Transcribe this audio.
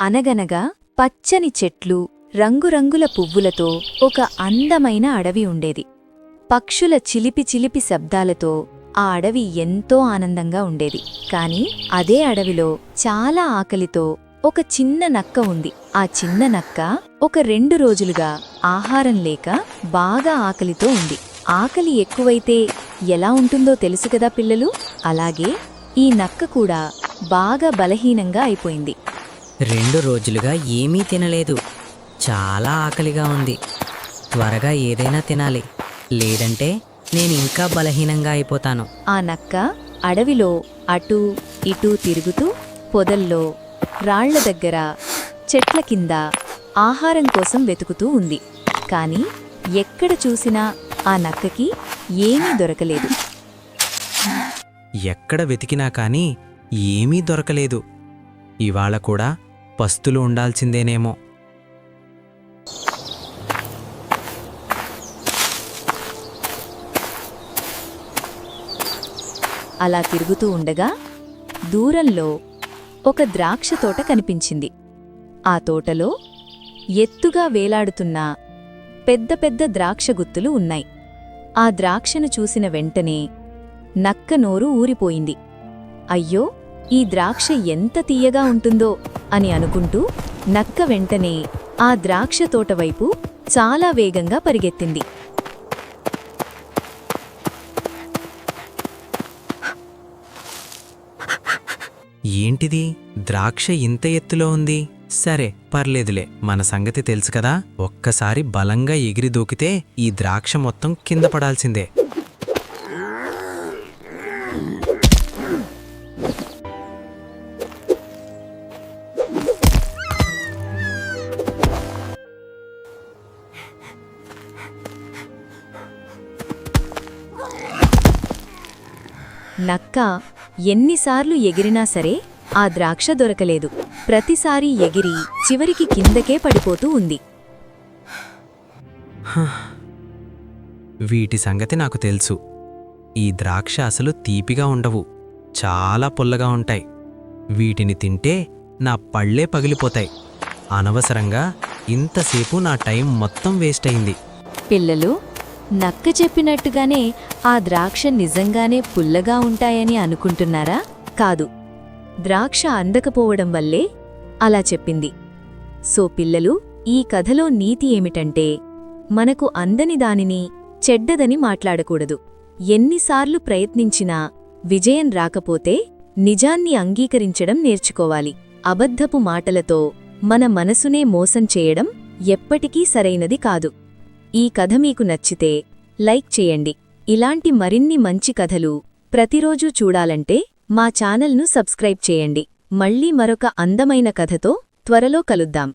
అనగనగా పచ్చని చెట్లు రంగురంగుల పువ్వులతో ఒక అందమైన అడవి ఉండేది. పక్షుల చిలిపి చిలిపి శబ్దాలతో ఆ అడవి ఎంతో ఆనందంగా ఉండేది. కాని అదే అడవిలో చాలా ఆకలితో ఒక చిన్న నక్క ఉంది. ఆ చిన్న నక్క ఒక రెండు రోజులుగా ఆహారం లేక బాగా ఆకలితో ఉంది. ఆకలి ఎక్కువైతే ఎలా ఉంటుందో తెలుసు కదా పిల్లలు? అలాగే ఈ నక్క కూడా బాగా బలహీనంగా అయిపోయింది. రెండు రోజులుగా ఏమీ తినలేదు. చాలా ఆకలిగా ఉంది. త్వరగా ఏదైనా తినాలి. లేదంటే నేను ఇంకా బలహీనంగా అయిపోతాను. ఆ నక్క అడవిలో అటూ ఇటూ తిరుగుతూ పొదల్లో రాళ్ళ దగ్గర చెట్ల కింద ఆహారం కోసం వెతుకుతూ ఉంది. కాని ఎక్కడ చూసినా ఆ నక్కకి ఏమీ దొరకలేదు. ఎక్కడ వెతికినా కానీ ఏమీ దొరకలేదు. ఇవాళ కూడా పస్తులు ఉండాల్సిందేనేమో. అలా తిరుగుతూ ఉండగా దూరంలో ఒక ద్రాక్ష తోట కనిపించింది. ఆ తోటలో ఎత్తుగా వేలాడుతున్న పెద్ద పెద్ద ద్రాక్ష గుత్తులు ఉన్నాయి. ఆ ద్రాక్షను చూసిన వెంటనే నక్క నోరు ఊరిపోయింది. అయ్యో! ఈ ద్రాక్ష ఎంత తీయగా ఉంటుందో అని అనుకుంటూ నక్క వెంటనే ఆ ద్రాక్ష తోట వైపు చాలా వేగంగా పరిగెత్తింది. ఏంటిది? ద్రాక్ష ఇంత ఎత్తులో ఉంది? సరే పర్లేదులే. మన సంగతి తెలుసు కదా. ఒక్కసారి బలంగా ఎగిరి దూకితే ఈ ద్రాక్ష మొత్తం కింద పడాల్సిందే. నక్క ఎన్నిసార్లు ఎగిరినా సరే ఆ ద్రాక్ష దొరకలేదు. ప్రతిసారి ఎగిరి చివరికి కిందకే పడిపోతూ ఉంది. వీటి సంగతి నాకు తెలుసు. ఈ ద్రాక్ష అసలు తీపిగా ఉండవు. చాలా పుల్లగా ఉంటాయి. వీటిని తింటే నా పళ్ళే పగిలిపోతాయి. అనవసరంగా ఇంతసేపు నా టైం మొత్తం వేస్ట్ అయింది. పిల్లలు నక్క చెప్పినట్టుగానే ఆ ద్రాక్ష నిజంగానే పుల్లగా ఉంటాయని అనుకుంటున్నారా? కాదు. ద్రాక్ష అందకపోవడం వల్లే అలా చెప్పింది. సో పిల్లలు ఈ కథలో నీతి ఏమిటంటే మనకు అందని దానిని చెడ్డదని మాట్లాడకూడదు. ఎన్నిసార్లు ప్రయత్నించినా విజయం రాకపోతే నిజాన్ని అంగీకరించడం నేర్చుకోవాలి. అబద్ధపు మాటలతో మన మనసునే మోసం చేయడం ఎప్పటికీ సరైనది కాదు. ఈ కథ మీకు నచ్చితే లైక్ చేయండి. ఇలాంటి మరిన్ని మంచి కథలు ప్రతిరోజూ చూడాలంటే మా ఛానల్ను సబ్స్క్రైబ్ చేయండి. మళ్ళీ మరొక అందమైన కథతో త్వరలో కలుద్దాం.